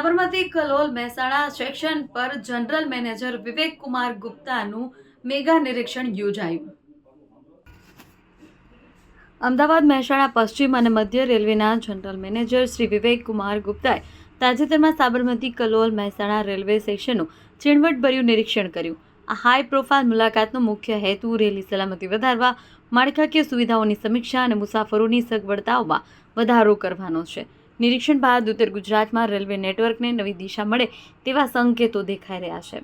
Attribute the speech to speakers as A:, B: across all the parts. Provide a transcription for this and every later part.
A: Sabarmati Kalol Mehsana section પર general manager Vivek Kumar ગુપ્તાનું mega નિરીક્ષણ યોજાયું. અમદાવાદ, મહેસાણા, પશ્ચિમ અને મધ્ય રેલવેના જનરલ મેનેજર શ્રી વિવેક કુમાર ગુપ્તાએ તાજેતરમાં સાબરમતી કલોલ, મહેસાણા રેલવે સેક્શનનું ચીણવટભર્યું નિરીક્ષણ કર્યું. આ હાઈ પ્રોફાઇલ મુલાકાતનો મુખ્ય હેતુ રેલી સલામતી વધારવા, માળખાકીય સુવિધાઓની સમીક્ષા અને મુસાફરોની સગવડતાઓમાં વધારો કરવાનો છે. નિરીક્ષણ બાદ ઉત્તર ગુજરાતમાં રેલવે નેટવર્કને નવી દિશા મળે તેવા સંકેતો દેખાઈ રહ્યા છે.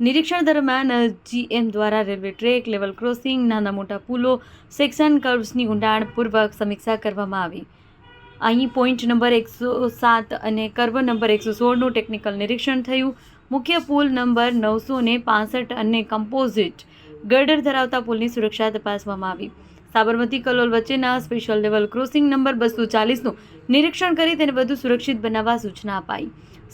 A: નિરીક્ષણ દરમિયાન જીએમ દ્વારા રેલવે ટ્રેક, લેવલ ક્રોસિંગ, નાના મોટા પુલો, સેક્શન કર્વ્સની ઊંડાણપૂર્વક સમીક્ષા કરવામાં આવી. અહીં પોઈન્ટ નંબર એકસો સાત અને કર્વ નંબર એકસો સોળનું ટેકનિકલ નિરીક્ષણ થયું. મુખ્ય પુલ નંબર નવસો ને અને કમ્પોઝિટ ગર્ડર ધરાવતા પુલની સુરક્ષા તપાસવામાં આવી. સાબરમતી કલોલ વચ્ચેના સ્પેશિયલ લેવલ ક્રોસિંગ નંબર બસો ચાલીસનું નિરીક્ષણ કરી તેને વધુ સુરક્ષિત બનાવવા સૂચના અપાઈ.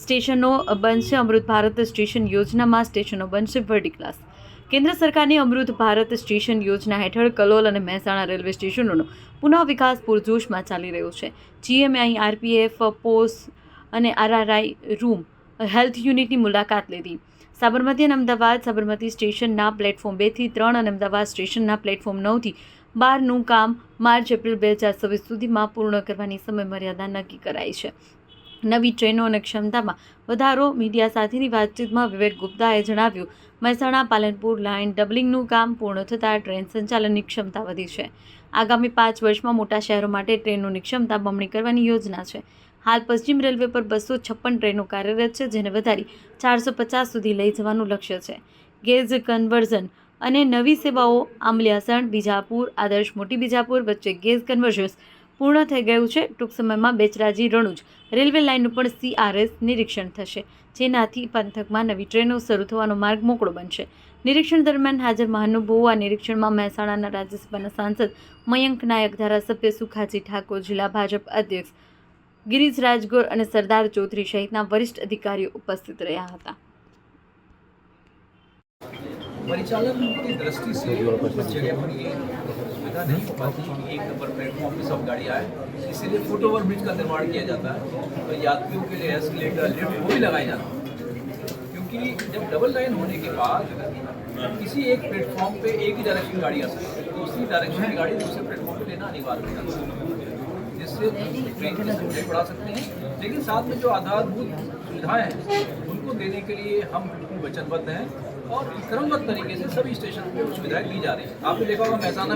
A: સ્ટેશનો બનશે અમૃત ભારત સ્ટેશન યોજનામાં સ્ટેશનો બનશે વર્ડી ક્લાસ કેન્દ્ર સરકારની અમૃત ભારત સ્ટેશન યોજના હેઠળ કલોલ અને મહેસાણા રેલવે સ્ટેશનોનો પુનઃ વિકાસ પૂરજોશમાં ચાલી રહ્યો છે. જીએમએ અહીં આરપીએફ પોસ અને આરઆરઆઈ રૂમ હેલ્થ યુનિટની મુલાકાત લીધી. સાબરમતી અને અમદાવાદ સાબરમતી સ્ટેશનના પ્લેટફોર્મ બેથી ત્રણ અને અમદાવાદ સ્ટેશનના પ્લેટફોર્મ નવથી બારનું કામ માર્ચ, એપ્રિલ બે હજાર છવ્વીસ સુધીમાં પૂર્ણ કરવાની સમયમર્યાદા નક્કી કરાઈ છે. નવી ટ્રેનો અને ક્ષમતામાં વધારો મીડિયા સાથેની વાતચીતમાં વિવેક ગુપ્તાએ જણાવ્યું, મહેસાણા, પાલનપુર લાઇન ડબલિંગનું કામ પૂર્ણ થતાં ટ્રેન સંચાલનની ક્ષમતા વધી છે. આગામી પાંચ વર્ષમાં મોટા શહેરો માટે ટ્રેનોની ક્ષમતા બમણી કરવાની યોજના છે. હાલ પશ્ચિમ રેલવે પર બસો છપ્પન ટ્રેનો કાર્યરત છે, જેને વધારી ચારસો પચાસ સુધી લઈ જવાનું લક્ષ્ય છે. ગેજ કન્વર્ઝન અને નવી સેવાઓ આંબલિયાસણ, બીજાપુર, આદર્શ મોટી બીજાપુર વચ્ચે ગેસ કન્વર્ઝન્સ પૂર્ણ થઈ ગયું છે. ટૂંક સમયમાં બેચરાજી રણુજ રેલવે લાઇનનું પણ સીઆરએસ નિરીક્ષણ થશે, જેનાથી પંથકમાં નવી ટ્રેનો શરૂ થવાનો માર્ગ મોકળો બનશે. નિરીક્ષણ દરમિયાન હાજર મહાનુભાવો આ નિરીક્ષણમાં મહેસાણાના રાજ્યસભાના સાંસદ મયંક નાયક, ધારાસભ્ય સુખાજી ઠાકોર, જિલ્લા ભાજપ અધ્યક્ષ ગિરીશ રાજગોર અને સરદાર ચૌધરી સહિતના વરિષ્ઠ અધિકારીઓ ઉપસ્થિત રહ્યા હતા.
B: परिचालन की दृष्टि से कुछ जगह पर ये सुविधा नहीं हो पाती कि एक नंबर प्लेटफॉर्म पे सब गाड़ी आए। इसीलिए फुट ओवर ब्रिज का निर्माण किया जाता है। तो यात्रियों के लिए एस्केलेटर लिफ्ट वो भी लगाए जाते हैं। क्योंकि जब डबल लाइन होने के बाद किसी एक प्लेटफॉर्म पे एक ही डायरेक्शन गाड़ी आ सकती है दूसरी डायरेक्शन की गाड़ी दूसरे प्लेटफॉर्म पे लेना अनिवार्य हो जाता है। जिससे ट्रेन की सुविधाएँ बढ़ा सकते हैं। लेकिन साथ में जो आधारभूत सुविधाएँ हैं, उनको देने के लिए हम बिल्कुल वचनबद्ध हैं। और क्रमबद्ध तरीके से सभी स्टेशन पे वो सुविधाएं दी जा रही हैं आपने देखा होगा महसाना में